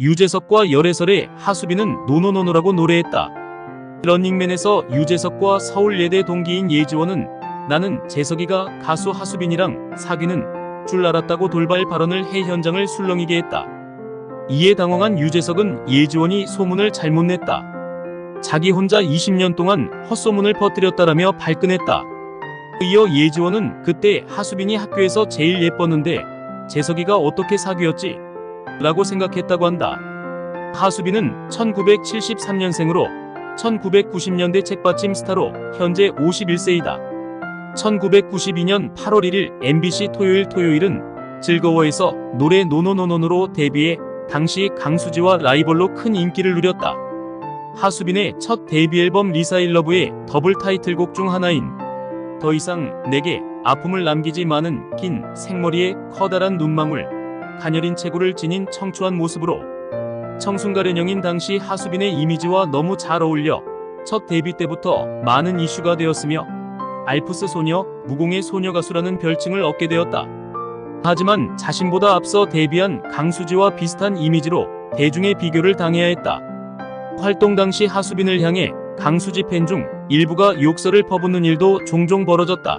유재석과 열애설에 하수빈은 노노노노라고 노래했다. 런닝맨에서 유재석과 서울예대 동기인 예지원은 나는 재석이가 가수 하수빈이랑 사귀는 줄 알았다고 돌발 발언을 해 현장을 술렁이게 했다. 이에 당황한 유재석은 예지원이 소문을 잘못 냈다. 자기 혼자 20년 동안 헛소문을 퍼뜨렸다라며 발끈했다. 이어 예지원은 그때 하수빈이 학교에서 제일 예뻤는데 재석이가 어떻게 사귀었지? 라고 생각했다고 한다. 하수빈은 1973년생으로 1990년대 책받침 스타로 현재 51세이다. 1992년 8월 1일 MBC 토요일 토요일은 즐거워해서 노래 노노노노노로 데뷔해 당시 강수지와 라이벌로 큰 인기를 누렸다. 하수빈의 첫 데뷔 앨범 리사일러브의 더블 타이틀곡 중 하나인 더 이상 내게 아픔을 남기지 많은 긴 생머리에 커다란 눈망울 가녀린 체구를 지닌 청초한 모습으로 청순가련형인 당시 하수빈의 이미지와 너무 잘 어울려 첫 데뷔 때부터 많은 이슈가 되었으며 알프스 소녀, 무공의 소녀 가수라는 별칭을 얻게 되었다. 하지만 자신보다 앞서 데뷔한 강수지와 비슷한 이미지로 대중의 비교를 당해야 했다. 활동 당시 하수빈을 향해 강수지 팬 중 일부가 욕설을 퍼붓는 일도 종종 벌어졌다.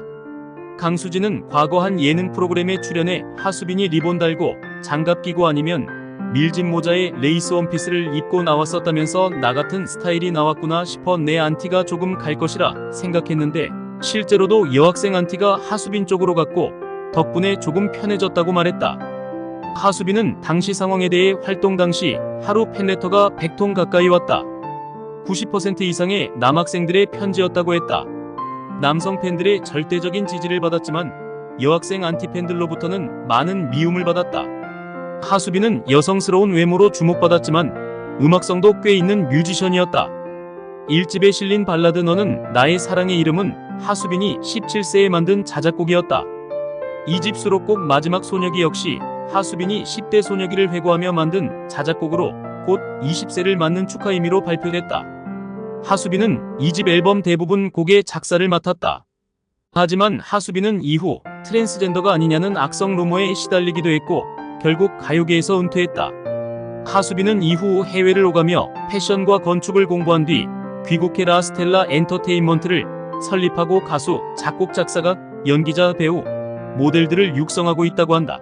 강수지는 과거 한 예능 프로그램에 출연해 하수빈이 리본 달고 장갑 끼고 아니면 밀짚 모자에 레이스 원피스를 입고 나왔었다면서 나 같은 스타일이 나왔구나 싶어 내 안티가 조금 갈 것이라 생각했는데 실제로도 여학생 안티가 하수빈 쪽으로 갔고 덕분에 조금 편해졌다고 말했다. 하수빈은 당시 상황에 대해 활동 당시 하루 팬레터가 100통 가까이 왔다. 90% 이상의 남학생들의 편지였다고 했다. 남성 팬들의 절대적인 지지를 받았지만 여학생 안티 팬들로부터는 많은 미움을 받았다. 하수빈은 여성스러운 외모로 주목받았지만 음악성도 꽤 있는 뮤지션이었다. 1집에 실린 발라드 너는 나의 사랑의 이름은 하수빈이 17세에 만든 자작곡이었다. 2집 수록곡 마지막 소녀기 역시 하수빈이 10대 소녀기를 회고하며 만든 자작곡으로 곧 20세를 맞는 축하 의미로 발표됐다. 하수빈은 2집 앨범 대부분 곡의 작사를 맡았다. 하지만 하수빈은 이후 트랜스젠더가 아니냐는 악성 루머에 시달리기도 했고 결국 가요계에서 은퇴했다. 하수빈은 이후 해외를 오가며 패션과 건축을 공부한 뒤 귀국해 라스텔라 엔터테인먼트를 설립하고 가수, 작곡, 작사가, 연기자, 배우, 모델들을 육성하고 있다고 한다.